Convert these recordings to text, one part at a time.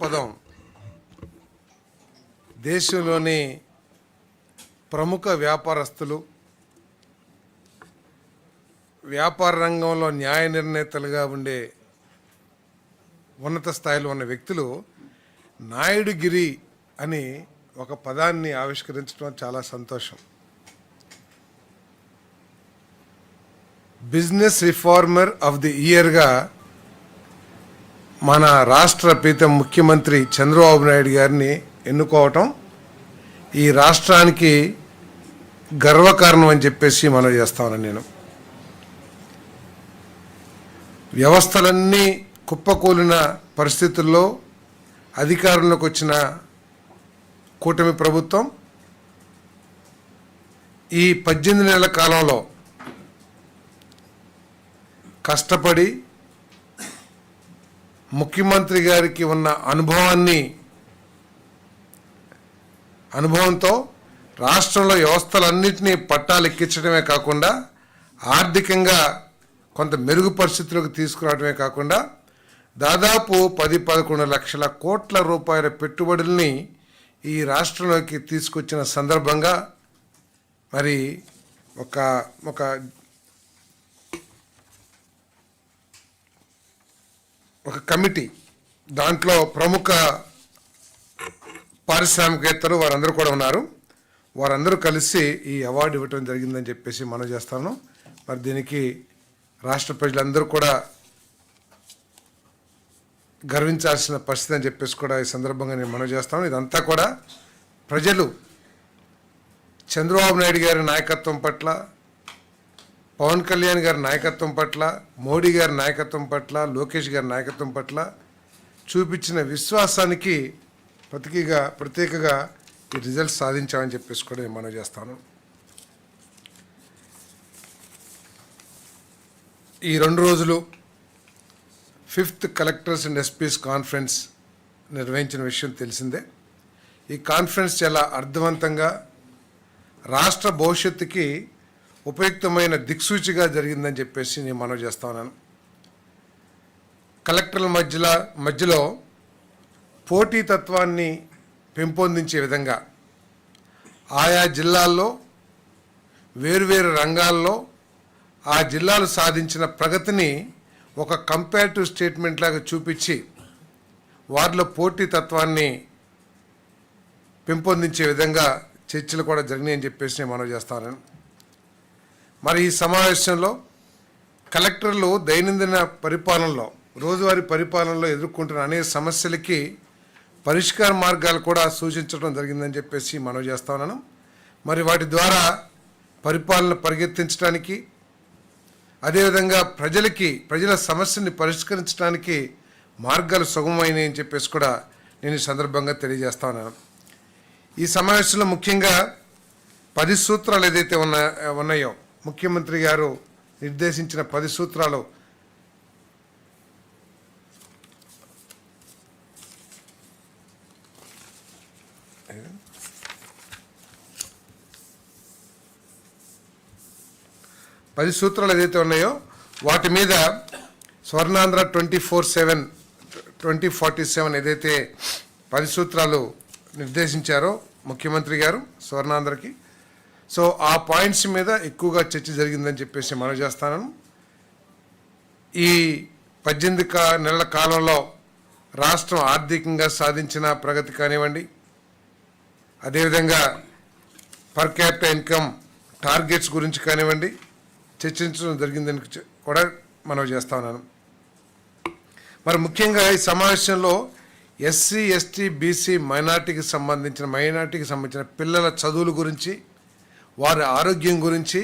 పదం. దేశంలోని ప్రముఖ వ్యాపారస్తులు వ్యాపార రంగంలో న్యాయ నిర్ణేతలుగా ఉండే ఉన్నత స్థాయిలో ఉన్న వ్యక్తులు నాయుడుగిరి అని ఒక పదాన్ని ఆవిష్కరించడం చాలా సంతోషం. బిజినెస్ రిఫార్మర్ ఆఫ్ ది ఇయర్గా మన రాష్ట్ర ప్రీతం ముఖ్యమంత్రి చంద్రబాబు నాయుడు గారిని ఎన్నుకోవటం ఈ రాష్ట్రానికి గర్వకారణం అని చెప్పేసి మనం చేస్తాను నేను. వ్యవస్థలన్నీ కుప్పకూలిన పరిస్థితుల్లో అధికారంలోకి వచ్చిన కూటమి ప్రభుత్వం ఈ పద్దెనిమిది నెలల కాలంలో కష్టపడి ముఖ్యమంత్రి గారికి ఉన్న అనుభవాన్ని అనుభవంతో రాష్ట్రంలో వ్యవస్థలన్నింటినీ పట్టాలెక్కించడమే కాకుండా ఆర్థికంగా కొంత మెరుగు పరిస్థితులకు తీసుకురావడమే కాకుండా దాదాపు పది పదకొండు లక్షల కోట్ల రూపాయల పెట్టుబడుల్ని ఈ రాష్ట్రంలోకి తీసుకొచ్చిన సందర్భంగా మరి ఒక ఒక ఒక కమిటీ దాంట్లో ప్రముఖ పారిశ్రామికవేత్తలు వారందరూ కూడా ఉన్నారు. వారందరూ కలిసి ఈ అవార్డు ఇవ్వటం జరిగిందని చెప్పేసి మనం చేస్తాను. మరి దీనికి రాష్ట్ర ప్రజలందరూ కూడా గర్వించాల్సిన పరిస్థితి అని చెప్పేసి కూడా ఈ సందర్భంగా నేను మనం చేస్తాను. ఇదంతా కూడా ప్రజలు చంద్రబాబు నాయుడు గారి నాయకత్వం పట్ల పవన్ కళ్యాణ్ గారి నాయకత్వం పట్ల మోడీ గారి నాయకత్వం పట్ల లోకేష్ గారి నాయకత్వం పట్ల చూపించిన విశ్వాసానికి ప్రతికగా ప్రత్యేకగా ఈ రిజల్ట్స్ సాధించామని చెప్పేసి కూడా నేను మనవి చేస్తాను. ఈ రెండు రోజులు fifth collectors and SPs conference నిర్వహించిన విషయం తెలిసిందే. ఈ కాన్ఫరెన్స్ చాలా అర్థవంతంగా రాష్ట్ర భవిష్యత్తుకి ఉపయుక్తమైన దిక్సూచిగా జరిగిందని చెప్పేసి నేను మనవి చేస్తా ఉన్నాను. కలెక్టర్ల మధ్యలో మధ్యలో పోటీతత్వాన్ని పెంపొందించే విధంగా ఆయా జిల్లాల్లో వేరువేరు రంగాల్లో ఆ జిల్లాలు సాధించిన ప్రగతిని ఒక కంపారిటివ్ స్టేట్మెంట్ లాగా చూపించి వారిలో పోటీతత్వాన్ని పెంపొందించే విధంగా చర్చలు కూడా జరిగినాయని చెప్పేసి నేను మనవి చేస్తాను మరి ఈ సమావేశంలో కలెక్టర్లు దైనందిన పరిపాలనలో రోజువారీ పరిపాలనలో ఎదుర్కొంటున్న అనేక సమస్యలకి పరిష్కార మార్గాలు కూడా సూచించడం జరిగిందని చెప్పేసి మనవి చేస్తా ఉన్నాను. మరి వాటి ద్వారా పరిపాలన పరిగెత్తించడానికి అదేవిధంగా ప్రజలకి ప్రజల సమస్యని పరిష్కరించడానికి మార్గాలు సుగమమైనవి అని చెప్పేసి కూడా నేను ఈ సందర్భంగా తెలియజేస్తా ఉన్నాను. ఈ సమావేశంలో ముఖ్యంగా పది సూత్రాలు ఏదైతే ఉన్నా ఉన్నాయో ముఖ్యమంత్రి గారు నిర్దేశించిన పది సూత్రాలు పది సూత్రాలు ఏదైతే ఉన్నాయో వాటి మీద Swarnandhra twenty four seven twenty forty seven ఏదైతే పది సూత్రాలు నిర్దేశించారో ముఖ్యమంత్రి గారు స్వర్ణాంధ్రకి సో ఆ పాయింట్స్ మీద ఎక్కువగా చర్చ జరిగిందని చెప్పేసి మనం చేస్తాను. ఈ పద్దెనిమిది కా నెలల కాలంలో రాష్ట్రం ఆర్థికంగా సాధించిన ప్రగతి కానివ్వండి అదేవిధంగా పర్ క్యాపిటల్ ఇన్కమ్ టార్గెట్స్ గురించి కానివ్వండి చర్చించడం జరిగిందని కూడా మనం చేస్తా ఉన్నాను. మరి ముఖ్యంగా ఈ సమావేశంలో ఎస్సీ ఎస్టీ బీసీ మైనార్టీకి సంబంధించిన మైనార్టీకి సంబంధించిన పిల్లల చదువుల గురించి వారి ఆరోగ్యం గురించి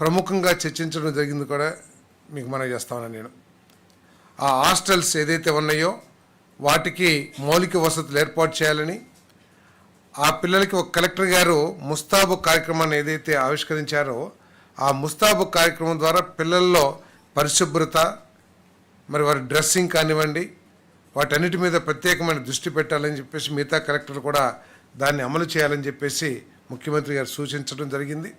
ప్రముఖంగా చర్చించడం జరిగింది కూడా మీకు మనం చేస్తా నేను. ఆ హాస్టల్స్ ఏదైతే ఉన్నాయో వాటికి మౌలిక వసతులు ఏర్పాటు చేయాలని ఆ పిల్లలకి ఒక కలెక్టర్ గారు ముస్తాబు కార్యక్రమాన్ని ఏదైతే ఆవిష్కరించారో ఆ ముస్తాబు కార్యక్రమం ద్వారా పిల్లల్లో పరిశుభ్రత మరి వారి డ్రెస్సింగ్ కానివ్వండి వాటన్నిటి మీద ప్రత్యేకమైన దృష్టి పెట్టాలని చెప్పేసి మిగతా కలెక్టర్ కూడా దాన్ని అమలు చేయాలని చెప్పేసి ముఖ్యమంత్రి గారు సూచించడం జరిగింది.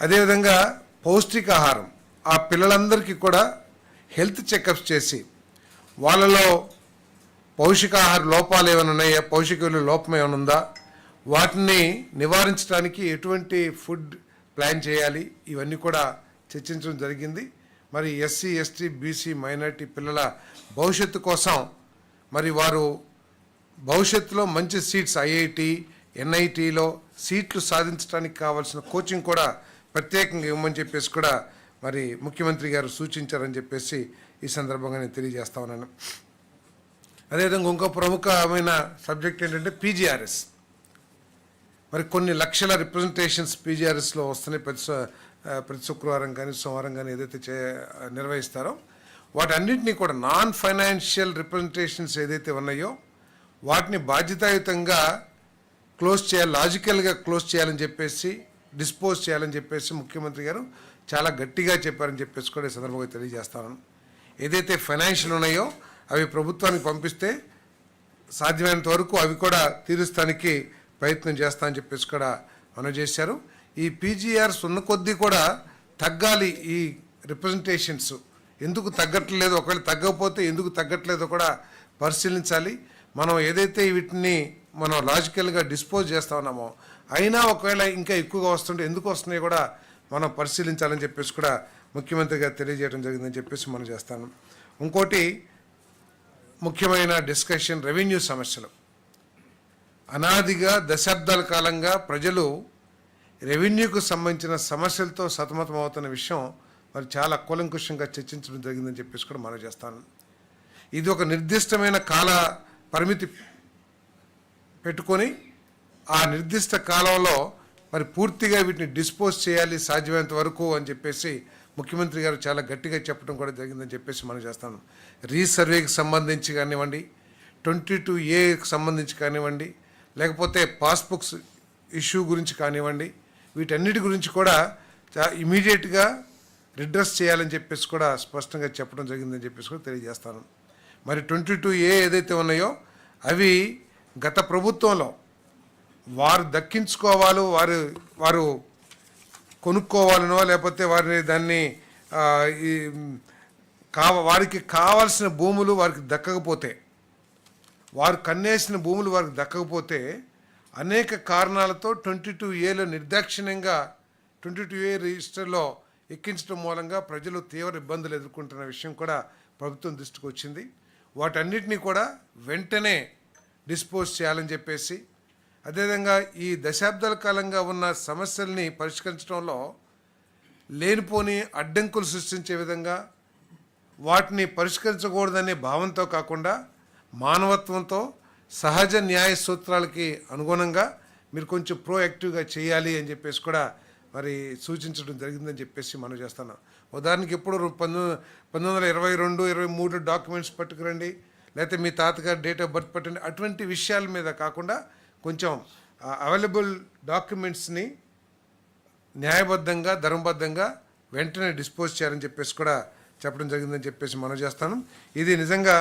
అదేవిధంగా పౌష్టికాహారం ఆ పిల్లలందరికీ కూడా హెల్త్ చెకప్స్ చేసి వాళ్ళలో పౌష్టికాహార లోపాలు ఏమైనా ఉన్నాయా? పౌష్టిక విలువ లోపం ఏమైనా ఉందా? వాటిని నివారించడానికి ఎటువంటి ఫుడ్ ప్లాన్ చేయాలి? ఇవన్నీ కూడా చర్చించడం జరిగింది. మరి ఎస్సీ ఎస్టీ బీసీ మైనార్టీ పిల్లల భవిష్యత్తు కోసం మరి వారు భవిష్యత్తులో మంచి సీట్స్ ఐఐటి ఎన్ఐటిలో సీట్లు సాధించడానికి కావాల్సిన కోచింగ్ కూడా ప్రత్యేకంగా ఇవ్వమని చెప్పేసి కూడా మరి ముఖ్యమంత్రి గారు సూచించారని చెప్పేసి ఈ సందర్భంగా నేను తెలియజేస్తా ఉన్నాను. అదేవిధంగా ఇంకో ప్రముఖమైన సబ్జెక్ట్ ఏంటంటే పీజీఆర్ఎస్. మరి కొన్ని లక్షల రిప్రజెంటేషన్స్ పీజీఆర్ఎస్లో వస్తున్నాయి ప్రతి ప్రతి శుక్రవారం కానీ సోమవారం కానీ ఏదైతే చే నిర్వహిస్తారో వాటన్నిటినీ కూడా నాన్ ఫైనాన్షియల్ రిప్రజెంటేషన్స్ ఏదైతే ఉన్నాయో వాటిని బాధ్యతాయుతంగా క్లోజ్ చేయాలి లాజికల్గా క్లోజ్ చేయాలని చెప్పేసి డిస్పోజ్ చేయాలని చెప్పేసి ముఖ్యమంత్రి గారు చాలా గట్టిగా చెప్పారని చెప్పేసి కూడా ఈ సందర్భంగా తెలియజేస్తాను. ఏదైతే ఫైనాన్షియల్ ఉన్నాయో అవి ప్రభుత్వానికి పంపిస్తే సాధ్యమైనంత వరకు అవి కూడా తీరుస్తానికి ప్రయత్నం చేస్తా అని చెప్పేసి కూడా మనం చేశారు. ఈ పీజీఆర్స్ ఉన్న కొద్దీ కూడా తగ్గాలి ఈ రిప్రజెంటేషన్స్. ఎందుకు తగ్గట్లేదు? ఒకవేళ తగ్గకపోతే ఎందుకు తగ్గట్లేదో కూడా పరిశీలించాలి. మనం ఏదైతే వీటిని మనం లాజికల్గా డిస్పోజ్ చేస్తా ఉన్నామో అయినా ఒకవేళ ఇంకా ఎక్కువగా వస్తుంటే ఎందుకు వస్తున్నాయి కూడా మనం పరిశీలించాలని చెప్పేసి కూడా ముఖ్యమంత్రి గారు తెలియజేయడం జరిగిందని చెప్పేసి మనం చేస్తాను. ఇంకోటి ముఖ్యమైన డిస్కషన్ రెవెన్యూ సమస్యలు. అనాదిగా దశాబ్దాల కాలంగా ప్రజలు రెవెన్యూకు సంబంధించిన సమస్యలతో సతమతం అవుతున్న విషయం మరి చాలా కూలంకుషంగా చర్చించడం జరిగిందని చెప్పేసి కూడా మనం చేస్తాను. ఇది ఒక నిర్దిష్టమైన కాల పరిమితి పెట్టుకొని ఆ నిర్దిష్ట కాలంలో మరి పూర్తిగా వీటిని డిస్పోజ్ చేయాలి సాధ్యమైనంత వరకు అని చెప్పేసి ముఖ్యమంత్రి గారు చాలా గట్టిగా చెప్పడం కూడా జరిగిందని చెప్పేసి మనం చేస్తాను. రీసర్వేకి సంబంధించి కానివ్వండి ట్వంటీ టూ ఏకి సంబంధించి కానివ్వండి లేకపోతే పాస్బుక్స్ ఇష్యూ గురించి కానివ్వండి వీటన్నిటి గురించి కూడా ఇమీడియట్గా రిడ్రెస్ చేయాలని చెప్పేసి కూడా స్పష్టంగా చెప్పడం జరిగిందని చెప్పేసి కూడా తెలియజేస్తాను. మరి ట్వంటీ టూ ఏ ఏదైతే ఉన్నాయో అవి గత ప్రభుత్వంలో వారు దక్కించుకోవాలో వారు వారు కొనుక్కోవాలనో లేకపోతే వారిని దాన్ని ఈ కావ వారికి కావాల్సిన భూములు వారికి దక్కకపోతే వారు కన్నేసిన భూములు వారికి దక్కకపోతే అనేక కారణాలతో ట్వంటీ టూ ఏలో నిర్దాక్షిణ్యంగా ట్వంటీ టూ ఏ రిజిస్టర్లో ఎక్కించడం మూలంగా ప్రజలు తీవ్ర ఇబ్బందులు ఎదుర్కొంటున్న విషయం కూడా ప్రభుత్వం దృష్టికి వచ్చింది. వాటన్నిటినీ కూడా వెంటనే డిస్పోజ్ చేయాలని చెప్పేసి అదేవిధంగా ఈ దశాబ్దాల కాలంగా ఉన్న సమస్యల్ని పరిష్కరించడంలో లేనిపోని అడ్డంకులు సృష్టించే విధంగా వాటిని పరిష్కరించకూడదనే భావంతో కాకుండా మానవత్వంతో సహజ న్యాయ సూత్రాలకి అనుగుణంగా మీరు కొంచెం ప్రోయాక్టివ్గా చేయాలి అని చెప్పేసి కూడా మరి సూచించడం జరిగిందని చెప్పేసి మనం చేస్తున్నాం. ఉదాహరణకి ఎప్పుడు పంతొమ్మిది పంతొమ్మిది వందల ఇరవై రెండు ఇరవై మూడు డాక్యుమెంట్స్ పట్టుకురండి. లేకపోతే మీ తాతగారు డేట్ ఆఫ్ బర్త్ పెట్టండి అటువంటి విషయాల మీద కాకుండా కొంచెం అవైలబుల్ డాక్యుమెంట్స్ని న్యాయబద్ధంగా ధర్మబద్ధంగా వెంటనే డిస్పోజ్ చేయాలని చెప్పేసి కూడా చెప్పడం జరిగిందని చెప్పేసి మనం చేస్తాను. ఇది నిజంగా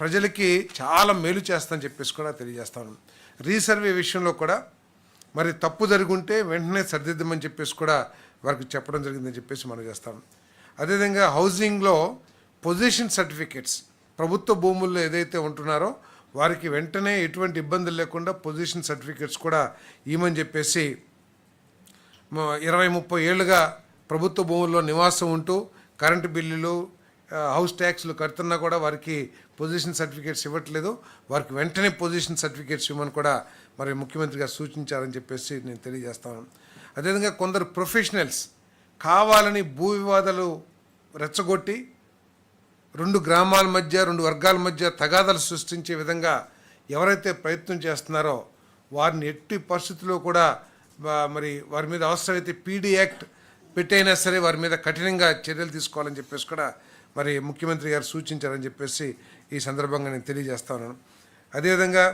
ప్రజలకి చాలా మేలు చేస్తానని చెప్పేసి కూడా తెలియజేస్తాను. రీసర్వే విషయంలో కూడా మరి తప్పు జరుగుంటే వెంటనే సరిదిద్దమని చెప్పేసి కూడా వారికి చెప్పడం జరిగిందని చెప్పేసి మనం చేస్తాం అదేవిధంగా హౌసింగ్లో పొజిషన్ సర్టిఫికేట్స్ ప్రభుత్వ భూముల్లో ఏదైతే ఉంటున్నారో వారికి వెంటనే ఎటువంటి ఇబ్బందులు లేకుండా పొజిషన్ సర్టిఫికేట్స్ కూడా ఇవ్వమని చెప్పేసి ఇరవై ముప్పై ఏళ్ళుగా ప్రభుత్వ భూముల్లో నివాసం ఉంటూ కరెంటు బిల్లులు హౌస్ ట్యాక్స్లు కడుతున్నా కూడా వారికి పొజిషన్ సర్టిఫికేట్స్ ఇవ్వట్లేదు. వారికి వెంటనే పొజిషన్ సర్టిఫికేట్స్ ఇవ్వమని కూడా మరి ముఖ్యమంత్రి గారు సూచించారని చెప్పేసి నేను తెలియజేస్తాను అదేవిధంగా కొందరు ప్రొఫెషనల్స్ కావాలని భూ వివాదాలు రెచ్చగొట్టి రెండు గ్రామాల మధ్య రెండు వర్గాల మధ్య తగాదాలు సృష్టించే విధంగా ఎవరైతే ప్రయత్నం చేస్తున్నారో వారిని ఎట్టి పరిస్థితుల్లో కూడా మరి వారి మీద అవసరమైతే పీడీ యాక్ట్ పెట్టైనా సరే వారి మీద కఠినంగా చర్యలు తీసుకోవాలని చెప్పేసి కూడా మరి ముఖ్యమంత్రి గారు సూచించారని చెప్పేసి ఈ సందర్భంగా నేను తెలియజేస్తా ఉన్నాను. అదేవిధంగా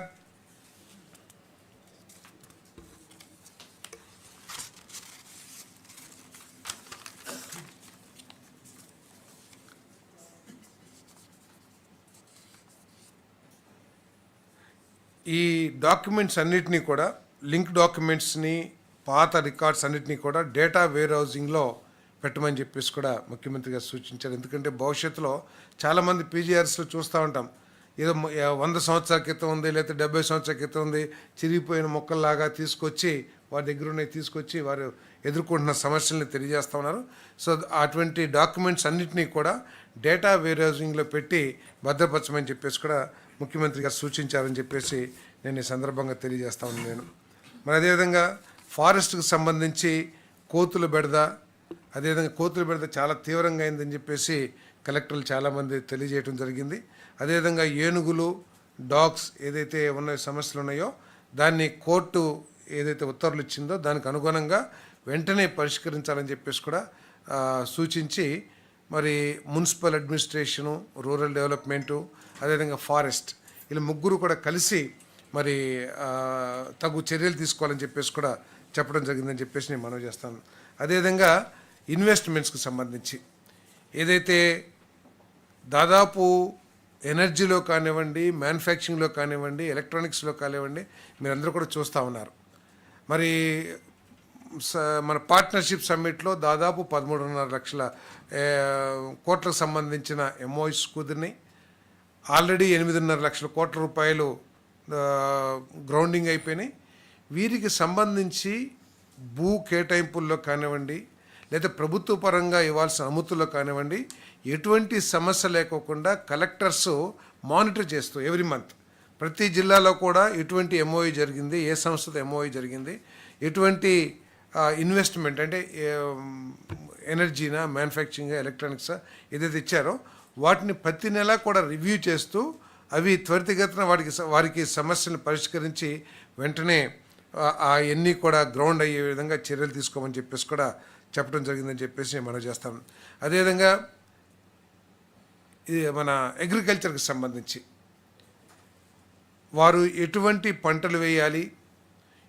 ఈ డాక్యుమెంట్స్ అన్నిటినీ కూడా లింక్ డాక్యుమెంట్స్ని పాత రికార్డ్స్ అన్నిటినీ కూడా డేటా వేర్ హౌసింగ్లో పెట్టమని చెప్పేసి కూడా ముఖ్యమంత్రి గారు సూచించారు. ఎందుకంటే భవిష్యత్తులో చాలామంది పీజీఆర్స్లో చూస్తూ ఉంటాం. ఏదో వంద సంవత్సరాల క్రితం ఉంది లేకపోతే డెబ్బై సంవత్సరాల క్రితం ఉంది చిరిగిపోయిన మొక్కల్లాగా తీసుకొచ్చి వారి దగ్గర ఉన్నాయి తీసుకొచ్చి వారు ఎదుర్కొంటున్న సమస్యల్ని తెలియజేస్తూ ఉన్నారు. సో అటువంటి డాక్యుమెంట్స్ అన్నింటినీ కూడా డేటా వేర్ హౌసింగ్లో పెట్టి భద్రపరచమని చెప్పేసి కూడా ముఖ్యమంత్రి గారు సూచించారని చెప్పేసి నేను ఈ సందర్భంగా తెలియజేస్తా ఉన్నాను నేను. మరి అదేవిధంగా ఫారెస్ట్కి సంబంధించి కోతులు బెడద అదేవిధంగా కోతుల బెడద చాలా తీవ్రంగా అయిందని చెప్పేసి కలెక్టర్లు చాలామంది తెలియజేయడం జరిగింది. అదేవిధంగా ఏనుగులు డాగ్స్ ఏదైతే ఉన్న సమస్యలు ఉన్నాయో దాన్ని కోర్టు ఏదైతే ఉత్తర్వులు ఇచ్చిందో దానికి అనుగుణంగా వెంటనే పరిష్కరించాలని చెప్పేసి కూడా సూచించి మరి మున్సిపల్ అడ్మినిస్ట్రేషను రూరల్ డెవలప్మెంటు అదేవిధంగా ఫారెస్ట్ వీళ్ళు ముగ్గురు కూడా కలిసి మరి తగు చర్యలు తీసుకోవాలని చెప్పేసి కూడా చెప్పడం జరిగిందని చెప్పేసి నేను మనవి చేస్తాను. అదేవిధంగా ఇన్వెస్ట్మెంట్స్కి సంబంధించి ఏదైతే దాదాపు ఎనర్జీలో కానివ్వండి మ్యానుఫ్యాక్చరింగ్లో కానివ్వండి ఎలక్ట్రానిక్స్లో కానివ్వండి మీరందరూ కూడా చూస్తూ ఉన్నారు. మరి మన పార్ట్నర్షిప్ సమ్మిట్లో దాదాపు పదమూడున్నర లక్షల కోట్లకు సంబంధించిన ఎంఓఎస్ కుదిరినాయి. ఆల్రెడీ ఎనిమిదిన్నర లక్షల కోట్ల రూపాయలు గ్రౌండింగ్ అయిపోయినాయి. వీరికి సంబంధించి భూ కేటాయింపుల్లో కానివ్వండి లేదా ప్రభుత్వ పరంగా ఇవ్వాల్సిన అనుమతుల్లో కానివ్వండి ఎటువంటి సమస్య లేకోకుండా కలెక్టర్స్ మానిటర్ చేస్తూ ఎవ్రీ మంత్. ప్రతి జిల్లాలో కూడా ఎటువంటి ఎంఓఈ జరిగింది ఏ సంస్థతో ఎంఓఈ జరిగింది ఎటువంటి ఇన్వెస్ట్మెంట్ అంటే ఎనర్జీనా మ్యానుఫ్యాక్చరింగ్ ఎలక్ట్రానిక్స్ ఏదైతే ఇచ్చారో వాటిని ప్రతి నెల కూడా రివ్యూ చేస్తూ అవి త్వరితగతిన వాటికి వారికి సమస్యలను పరిష్కరించి వెంటనే ఆ- కూడా గ్రౌండ్ అయ్యే విధంగా చర్యలు తీసుకోమని చెప్పేసి కూడా చెప్పడం జరిగిందని చెప్పేసి నేను మనం చేస్తాను. అదేవిధంగా ఇది మన అగ్రికల్చర్కి సంబంధించి. వారు ఎటువంటి పంటలు వేయాలి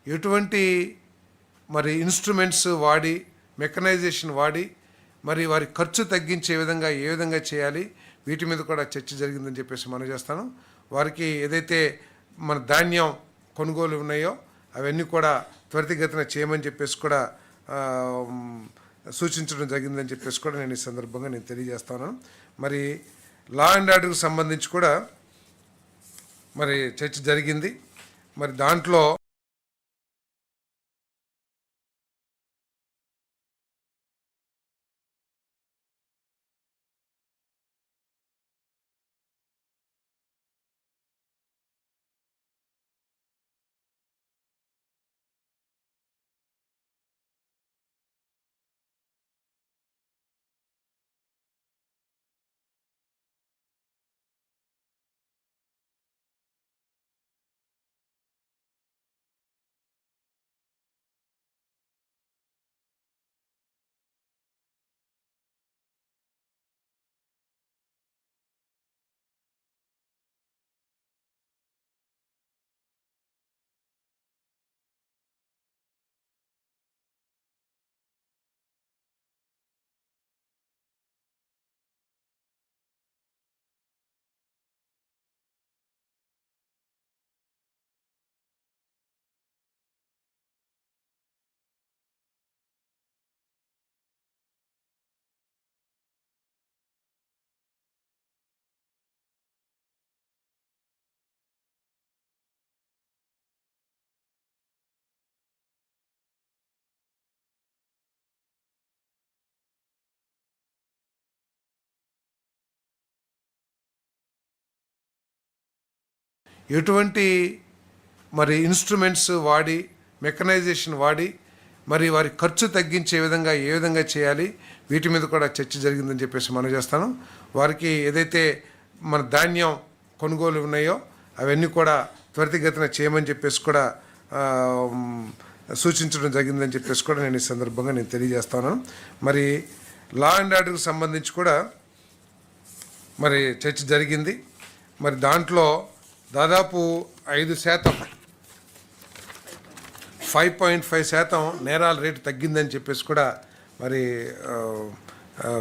ఎటువంటి మరి ఇన్స్ట్రుమెంట్స్ వాడి మెకనైజేషన్ వాడి మరి వారి ఖర్చు తగ్గించే విధంగా ఏ విధంగా చేయాలి వీటి మీద కూడా చర్చ జరిగిందని చెప్పేసి మనం చేస్తాను. వారికి ఏదైతే మన ధాన్యం కొనుగోలు ఉన్నాయో అవన్నీ కూడా త్వరితగతిన చేయమని చెప్పేసి కూడా సూచించడం జరిగిందని చెప్పేసి కూడా నేను ఈ సందర్భంగా నేను తెలియజేస్తాను. మరి లా అండ్ ఆర్డర్కి సంబంధించి కూడా మరి చర్చ జరిగింది. మరి దాంట్లో ఎటువంటి మరి ఇన్స్ట్రుమెంట్స్ వాడి మెకనైజేషన్ వాడి మరి వారి ఖర్చు తగ్గించే విధంగా ఏ విధంగా చేయాలి వీటి మీద కూడా చర్చ జరిగిందని చెప్పేసి మనం చేస్తాను. వారికి ఏదైతే మన ధాన్యం కొనుగోలు ఉన్నాయో అవన్నీ కూడా త్వరితగతిన చేయమని చెప్పేసి కూడా సూచించడం జరిగిందని చెప్పేసి కూడా నేను ఈ సందర్భంగా నేను తెలియజేస్తాను. మరి లా అండ్ ఆర్డర్కి సంబంధించి కూడా మరి చర్చ జరిగింది. మరి దాంట్లో దాదాపు ఐదు శాతం. ఫైవ్ పాయింట్ ఫైవ్ శాతం నేరాల రేటు తగ్గిందని చెప్పేసి కూడా మరి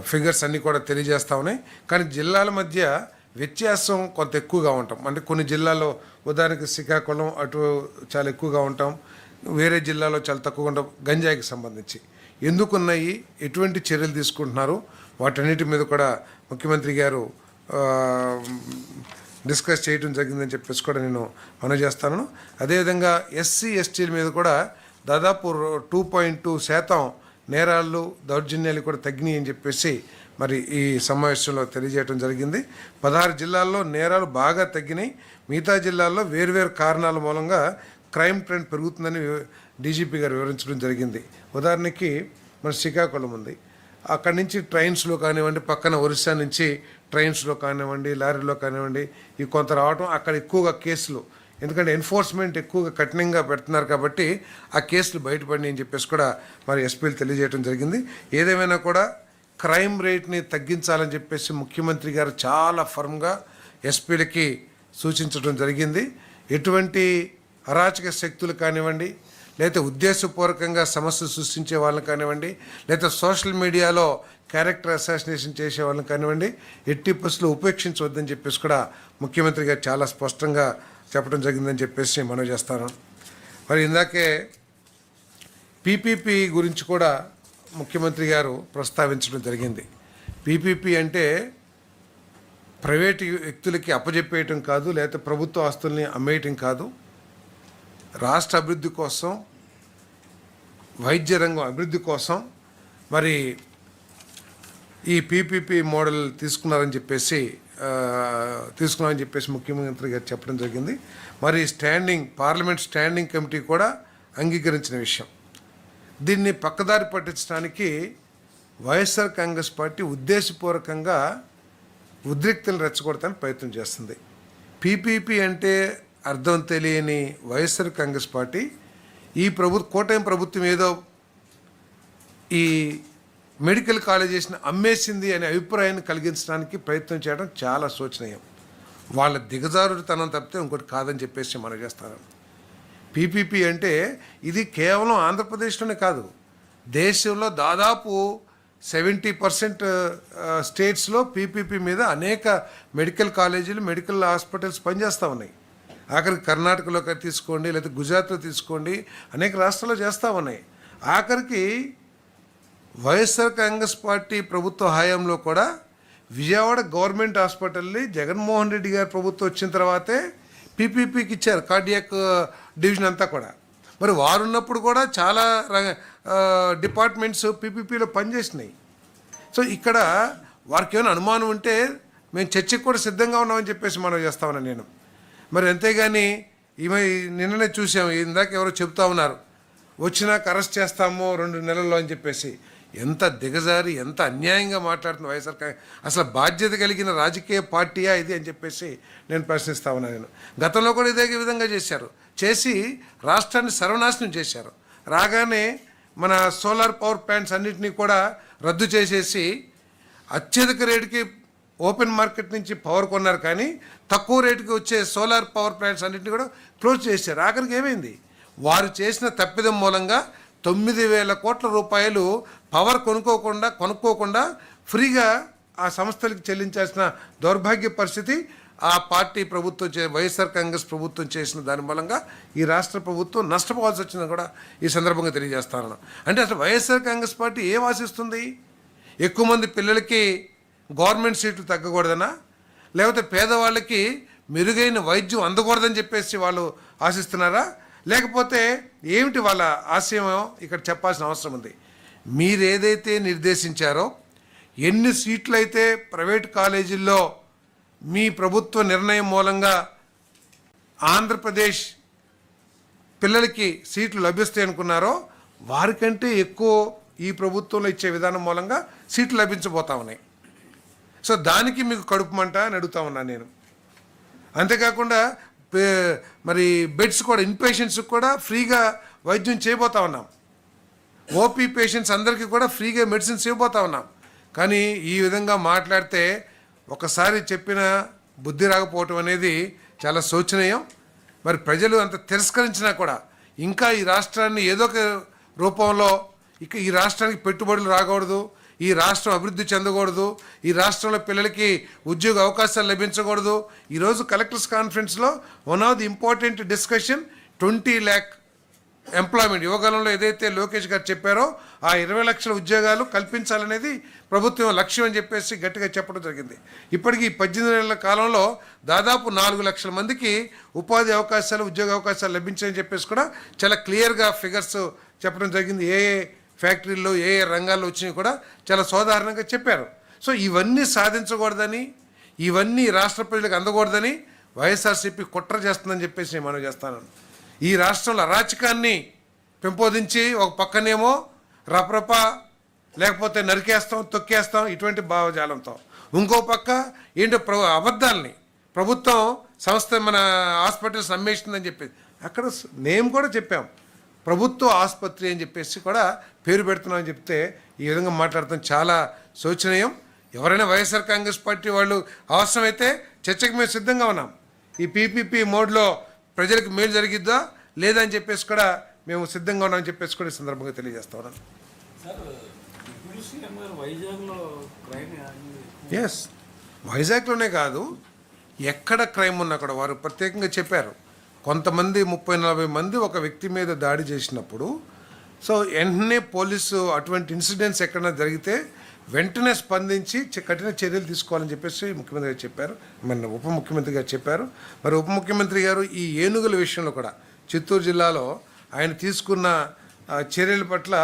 ఫిగర్స్ అన్నీ కూడా తెలియజేస్తా ఉన్నాయి. కానీ జిల్లాల మధ్య వ్యత్యాసం కొంత ఎక్కువగా ఉంటాం. అంటే కొన్ని జిల్లాల్లో ఉదాహరణకి శ్రీకాకుళం అటు చాలా ఎక్కువగా ఉంటాం. వేరే జిల్లాలో చాలా తక్కువగా ఉంటాం. గంజాయికి సంబంధించి. ఎందుకున్నాయి? ఎటువంటి చర్యలు తీసుకుంటున్నారు? వాటన్నిటి మీద కూడా ముఖ్యమంత్రి గారు డిస్కస్ చేయడం జరిగిందని చెప్పేసి కూడా నేను మనవి చేస్తాను. అదేవిధంగా ఎస్సీ ఎస్టీల మీద కూడా దాదాపు టూ పాయింట్ టూ శాతం నేరాలు దౌర్జన్యాలు కూడా తగ్గినాయి అని చెప్పేసి మరి ఈ సమావేశంలో తెలియజేయడం జరిగింది. పదహారు జిల్లాల్లో నేరాలు బాగా తగ్గినాయి. మిగతా జిల్లాల్లో వేర్వేరు కారణాల మూలంగా క్రైమ్ ట్రెండ్ పెరుగుతుందని డీజీపీ గారు వివరించడం జరిగింది. ఉదాహరణకి మన శ్రీకాకుళం ఉంది. అక్కడి నుంచి ట్రైన్స్లో కానివ్వండి పక్కన ఒరిస్సా నుంచి ట్రైన్స్లో కానివ్వండి లారీలో కానివ్వండి ఇవి కొంత రావటం అక్కడ ఎక్కువగా కేసులు. ఎందుకంటే ఎన్ఫోర్స్మెంట్ ఎక్కువగా కఠినంగా పెడుతున్నారు కాబట్టి ఆ కేసులు బయటపడినాయి అని చెప్పేసి కూడా మరి ఎస్పీలు తెలియజేయడం జరిగింది. ఏదేమైనా కూడా క్రైమ్ రేట్ని తగ్గించాలని చెప్పేసి ముఖ్యమంత్రి గారు చాలా ఫర్మ్గా ఎస్పీలకి సూచించడం జరిగింది. ఎటువంటి అరాచక శక్తులు కానివ్వండి లేదా ఉద్దేశపూర్వకంగా సమస్య సృష్టించే వాళ్ళని కానివ్వండి లేదా సోషల్ మీడియాలో క్యారెక్టర్ అసాసినేషన్ చేసే వాళ్ళని కానివ్వండి ఎట్టి పరిస్థితులు ఉపేక్షించవద్దని చెప్పేసి కూడా ముఖ్యమంత్రి గారు చాలా స్పష్టంగా చెప్పడం జరిగిందని చెప్పేసి మనం చేస్తాను. మరి ఇందాకే పీపీపీ గురించి కూడా ముఖ్యమంత్రి గారు ప్రస్తావించడం జరిగింది. పీపీపీ అంటే ప్రైవేటు వ్యక్తులకి అప్పజెప్పేయటం కాదు లేకపోతే ప్రభుత్వ ఆస్తుల్ని అమ్మేయటం కాదు. రాష్ట్ర అభివృద్ధి కోసం వైద్య రంగం అభివృద్ధి కోసం మరి ఈ పీపీపీ మోడల్ తీసుకున్నారని చెప్పేసి తీసుకున్నామని తీసుకున్నారని చెప్పేసి ముఖ్యమంత్రి గారు చెప్పడం జరిగింది. మరి స్టాండింగ్ పార్లమెంట్ స్టాండింగ్ కమిటీ కూడా అంగీకరించిన విషయం. దీన్ని పక్కదారి పట్టించడానికి వైఎస్ఆర్ కాంగ్రెస్ పార్టీ ఉద్దేశపూర్వకంగా ఉద్రిక్తలు రెచ్చగొడతానికి ప్రయత్నం చేస్తుంది. పీపీపీ అంటే అర్థం తెలియని వైఎస్ఆర్ కాంగ్రెస్ పార్టీ ఈ ప్రభు కోటయం ప్రభుత్వం ఏదో ఈ మెడికల్ కాలేజెస్ని అమ్మేసింది అనే అభిప్రాయాన్ని కలిగించడానికి ప్రయత్నం చేయడం చాలా శోచనీయం. వాళ్ళ దిగజారుడితనం తప్పితే ఇంకోటి కాదని చెప్పేసి మనం చేస్తాను పీపీపీ అంటే ఇది కేవలం ఆంధ్రప్రదేశ్లోనే కాదు. దేశంలో దాదాపు సెవెంటీ పర్సెంట్ స్టేట్స్లో పీపీపీ మీద అనేక మెడికల్ కాలేజీలు మెడికల్ హాస్పిటల్స్ పనిచేస్తూ ఉన్నాయి. ఆఖరికి కర్ణాటకలో తీసుకోండి లేకపోతే గుజరాత్లో తీసుకోండి అనేక రాష్ట్రాల్లో చేస్తూ ఉన్నాయి. ఆఖరికి వైఎస్ఆర్ కాంగ్రెస్ పార్టీ ప్రభుత్వ హయాంలో కూడా విజయవాడ గవర్నమెంట్ హాస్పిటల్ని జగన్మోహన్ రెడ్డి గారి ప్రభుత్వం వచ్చిన తర్వాతే పీపీపీకి ఇచ్చారు కార్డియాక్ డివిజన్ అంతా కూడా. మరి వారు ఉన్నప్పుడు కూడా చాలా డిపార్ట్మెంట్స్ పీపీపీలో పనిచేసినాయి. సో ఇక్కడ వారికి ఏమైనా అనుమానం ఉంటే మేము చర్చకు కూడా సిద్ధంగా ఉన్నామని చెప్పేసి మనం చేస్తా నేను. మరి అంతేగాని ఈమె నిన్ననే చూసాము ఇందాక ఎవరో చెప్తా ఉన్నారు. వచ్చినాక అరెస్ట్ చేస్తామో రెండు నెలల్లో అని చెప్పేసి. ఎంత దిగజారి ఎంత అన్యాయంగా మాట్లాడుతున్న వైఎస్ఆర్ అసలు బాధ్యత కలిగిన రాజకీయ పార్టీయా ఇది అని చెప్పేసి నేను ప్రశ్నిస్తా ఉన్నాను నేను. గతంలో కూడా ఇదే విధంగా చేశారు. చేసి రాష్ట్రాన్ని సర్వనాశనం చేశారు. రాగానే మన సోలార్ పవర్ ప్లాంట్స్ అన్నింటినీ కూడా రద్దు చేసేసి అత్యధిక రేటుకి ఓపెన్ మార్కెట్ నుంచి పవర్ కొన్నారు కానీ తక్కువ రేటుకి వచ్చే సోలార్ పవర్ ప్లాంట్స్ అన్నింటినీ కూడా క్లోజ్ చేశారు. ఆఖరికి ఏమైంది? వారు చేసిన తప్పిదం మూలంగా తొమ్మిది వేల కోట్ల రూపాయలు పవర్ కొనుక్కోకుండా కొనుక్కోకుండా ఫ్రీగా ఆ సంస్థలకు చెల్లించాల్సిన దౌర్భాగ్య పరిస్థితి ఆ పార్టీ ప్రభుత్వం చే వైఎస్ఆర్ కాంగ్రెస్ ప్రభుత్వం చేసిన దాని మూలంగా ఈ రాష్ట్ర ప్రభుత్వం నష్టపోవాల్సి వచ్చిందని కూడా ఈ సందర్భంగా తెలియజేస్తాను అంటే అసలు వైఎస్ఆర్ కాంగ్రెస్ పార్టీ ఏం ఆశిస్తుంది? ఎక్కువ మంది పిల్లలకి గవర్నమెంట్ సీట్లు తగ్గకూడదనా? లేకపోతే పేదవాళ్ళకి మెరుగైన వైద్యం అందకూడదని చెప్పేసి వాళ్ళు ఆశిస్తున్నారా? లేకపోతే ఏమిటి వాళ్ళ ఆశయం? ఇక్కడ చెప్పాల్సిన అవసరం ఉంది. మీరేదైతే నిర్దేశించారో ఎన్ని సీట్లు అయితే ప్రైవేట్ కాలేజీల్లో మీ ప్రభుత్వ నిర్ణయం మూలంగా ఆంధ్రప్రదేశ్ పిల్లలకి సీట్లు లభిస్తాయి అనుకున్నారో వారికంటే ఎక్కువ ఈ ప్రభుత్వంలో ఇచ్చే విధానం మూలంగా సీట్లు లభించబోతా ఉన్నాయి. సో దానికి మీకు కడుపు మంట అని అడుగుతా ఉన్నాను నేను. అంతేకాకుండా మరి బెడ్స్ కూడా ఇన్పేషెంట్స్కి కూడా ఫ్రీగా వైద్యం చేయబోతా ఉన్నాం. ఓపీ పేషెంట్స్ అందరికీ కూడా ఫ్రీగా మెడిసిన్స్ ఇవ్వబోతా ఉన్నాం. కానీ ఈ విధంగా మాట్లాడితే ఒకసారి చెప్పిన బుద్ధి రాకపోవటం అనేది చాలా శోచనీయం. మరి ప్రజలు అంత తిరస్కరించినా కూడా ఇంకా ఈ రాష్ట్రాన్ని ఏదో ఒక రూపంలో ఇక ఈ రాష్ట్రానికి పెట్టుబడులు రాకూడదు ఈ రాష్ట్రం అభివృద్ధి చెందకూడదు. ఈ రాష్ట్రంలో పిల్లలకి ఉద్యోగ అవకాశాలు లభించకూడదు. ఈరోజు కలెక్టర్స్ కాన్ఫరెన్స్లో one of the important discussion twenty lakh employment యువకాలంలో ఏదైతే లోకేష్ గారు చెప్పారో ఆ ఇరవై లక్షల ఉద్యోగాలు కల్పించాలనేది ప్రభుత్వం లక్ష్యం అని చెప్పేసి గట్టిగా చెప్పడం జరిగింది. ఇప్పటికీ పద్దెనిమిది నెలల కాలంలో దాదాపు నాలుగు లక్షల మందికి ఉపాధి అవకాశాలు ఉద్యోగ అవకాశాలు లభించాయని చెప్పేసి కూడా చాలా క్లియర్గా ఫిగర్స్ చెప్పడం జరిగింది. ఏ ఫ్యాక్టరీల్లో ఏ ఏ రంగాల్లో వచ్చినాయి కూడా చాలా సోదారణంగా చెప్పారు. సో ఇవన్నీ సాధించకూడదని ఇవన్నీ రాష్ట్ర ప్రజలకు అందకూడదని వైఎస్ఆర్సీపీ కుట్ర చేస్తుందని చెప్పేసి నేను మనం చేస్తాను. ఈ రాష్ట్రంలో అరాచకాన్ని పెంపొందించి ఒక పక్కనేమో రపరప లేకపోతే నరికేస్తాం తొక్కేస్తాం ఇటువంటి భావజాలంతో. ఇంకో పక్క ఏంటో ప్ర అబద్ధాలని ప్రభుత్వం సంస్థ మన హాస్పిటల్స్ అమ్మేస్తుందని చెప్పేసి. అక్కడ నేమ్ కూడా చెప్పాం. ప్రభుత్వ ఆసుపత్రి అని చెప్పేసి కూడా పేరు పెడుతున్నామని చెప్తే ఈ విధంగా మాట్లాడటం చాలా శోచనీయం. ఎవరైనా వైఎస్ఆర్ కాంగ్రెస్ పార్టీ వాళ్ళు అవసరమైతే చర్చకు మేము సిద్ధంగా ఉన్నాం. ఈ పీపీపీ మోడ్లో ప్రజలకు మేలు జరిగిద్దా లేదా అని చెప్పేసి కూడా మేము సిద్ధంగా ఉన్నామని చెప్పేసి కూడా ఈ సందర్భంగా తెలియజేస్తా ఉన్నాను. ఎస్ వైజాగ్లోనే కాదు ఎక్కడ క్రైమ్ ఉన్నా కూడా వారు ప్రత్యేకంగా చెప్పారు. కొంతమంది ముప్పై నలభై మంది ఒక వ్యక్తి మీద దాడి చేసినప్పుడు సో వెంటనే పోలీసు అటువంటి ఇన్సిడెంట్స్ ఎక్కడైనా జరిగితే వెంటనే స్పందించి కఠిన చర్యలు తీసుకోవాలని చెప్పేసి ముఖ్యమంత్రి గారు చెప్పారు. మన ఉప ముఖ్యమంత్రి గారు చెప్పారు. మరి ఉప ముఖ్యమంత్రి గారు ఈ ఏనుగుల విషయంలో కూడా చిత్తూరు జిల్లాలో ఆయన తీసుకున్న చర్యల పట్ల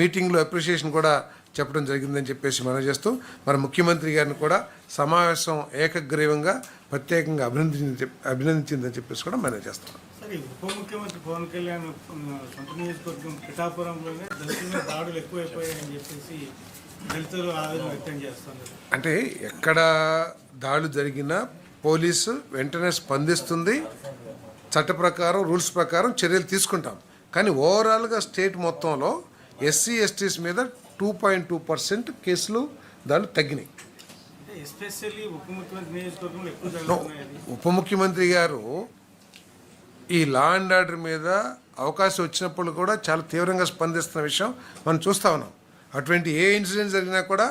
మీటింగ్లో అప్రిషియేషన్ కూడా చెప్పడం జరిగిందని చెప్పేసి మనం చేస్తూ మరి ముఖ్యమంత్రి గారిని కూడా సమావేశం ఏకగ్రీవంగా ప్రత్యేకంగా అభినందించి అభినందించిందని చెప్పేసి కూడా మనం చేస్తాం. సరే ఉప ముఖ్యమంత్రి పవన్ కళ్యాణ్ సొంత నియోజకవర్గం పిఠాపురంలోనే దళితుల దాడులు ఎక్కువైపోయాయని చెప్పేసి దళితులు ఆవేదన వ్యక్తం చేస్తున్నారు. అంటే ఎక్కడ దాడులు జరిగినా పోలీసు వెంటనే స్పందిస్తుంది. చట్ట ప్రకారం రూల్స్ ప్రకారం చర్యలు తీసుకుంటాం. కానీ ఓవరాల్గా స్టేట్ మొత్తంలో ఎస్సీ ఎస్టీస్ మీద టూ పాయింట్ టూ పర్సెంట్ కేసులు దాడులు తగ్గినాయి. ఎస్పెషల్లీ ఉప ముఖ్యమంత్రి నియోజకవర్గంలో ఎక్కువ నో, జరుగుతున్నాయి అది. ఉప ముఖ్యమంత్రి గారు ఈ లా అండ్ ఆర్డర్ మీద అవకాశం వచ్చినప్పుడు కూడా చాలా తీవ్రంగా స్పందిస్తున్న విషయం మనం చూస్తా ఉన్నాం. అటువంటి ఏ ఇన్సిడెంట్ జరిగినా కూడా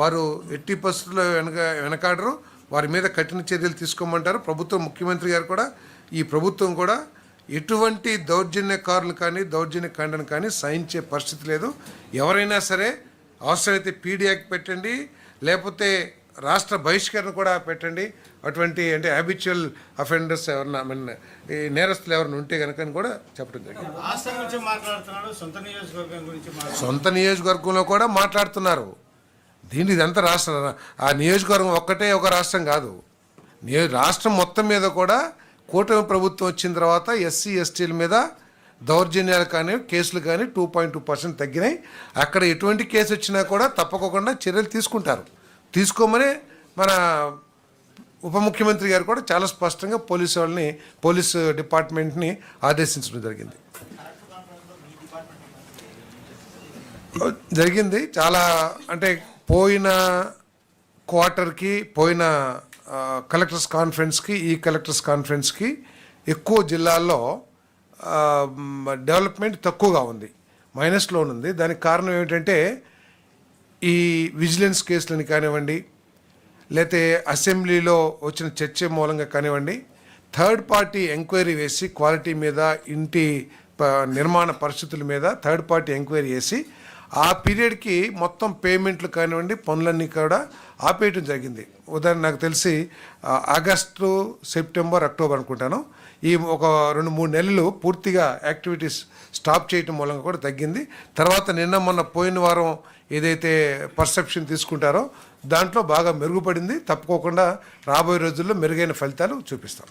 వారు ఎట్టి పరిస్థితుల్లో వెనక వెనకాడరు. వారి మీద కఠిన చర్యలు తీసుకోమంటారు. ప్రభుత్వం ముఖ్యమంత్రి గారు కూడా ఈ ప్రభుత్వం కూడా ఎటువంటి దౌర్జన్యకారులు కానీ దౌర్జన్య కాండను కానీ సహించే పరిస్థితి లేదు. ఎవరైనా సరే అవసరమైతే పీడీ యాక్ట్ పెట్టండి. లేకపోతే రాష్ట్ర బహిష్కరణ కూడా పెట్టండి. అటువంటి అంటే హ్యాబిచువల్ అఫెండర్స్ ఎవరన్నా మన ఈ నేరస్తులు ఎవరైనా ఉంటే కనుక అని కూడా చెప్పడం జరిగింది. సొంత నియోజకవర్గంలో కూడా మాట్లాడుతున్నారు. దీన్ని ఇదంతా రాష్ట్రం ఆ నియోజకవర్గం ఒక్కటే ఒక రాష్ట్రం కాదు. నియో రాష్ట్రం మొత్తం మీద కూడా కూటమి ప్రభుత్వం వచ్చిన తర్వాత ఎస్సీ ఎస్టీల మీద దౌర్జన్యాలు కానీ కేసులు కానీ టూ పాయింట్ టూ పర్సెంట్ తగ్గినాయి. అక్కడ ఎటువంటి కేసు వచ్చినా కూడా తప్పకుండా చర్యలు తీసుకుంటారు. తీసుకోమని మన ఉప ముఖ్యమంత్రి గారు కూడా చాలా స్పష్టంగా పోలీసు వాళ్ళని పోలీసు డిపార్ట్మెంట్ని ఆదేశించడం జరిగింది. జరిగింది. చాలా అంటే పోయిన క్వార్టర్కి పోయిన కలెక్టర్స్ కాన్ఫరెన్స్కి ఈ కలెక్టర్స్ కాన్ఫరెన్స్కి ఎక్కువ జిల్లాల్లో డెవలప్మెంట్ తక్కువగా ఉంది. మైనస్లో ఉంది దానికి కారణం ఏమిటంటే ఈ విజిలెన్స్ కేసులని కానివ్వండి లేతే అసెంబ్లీలో వచ్చిన చర్చ మూలంగా కానివ్వండి థర్డ్ పార్టీ ఎంక్వైరీ వేసి క్వాలిటీ మీద ఇంటి ప- నిర్మాణ పరిస్థితుల మీద థర్డ్ పార్టీ ఎంక్వైరీ చేసి ఆ పీరియడ్కి మొత్తం పేమెంట్లు కానివ్వండి పనులన్నీ కూడా ఆపేయటం జరిగింది. ఉదాహరణ నాకు తెలిసి ఆగస్టు సెప్టెంబర్ అక్టోబర్ అనుకుంటాను. ఈ ఒక రెండు మూడు నెలలు పూర్తిగా యాక్టివిటీస్ స్టాప్ చేయటం మూలంగా కూడా తగ్గింది. తర్వాత నిన్న మొన్న పోయిన వారం ఏదైతే పర్సెప్షన్ తీసుకుంటారో దాంట్లో బాగా మెరుగుపడింది. తప్పుకోకుండా రాబోయే రోజుల్లో మెరుగైన ఫలితాలు చూపిస్తాం.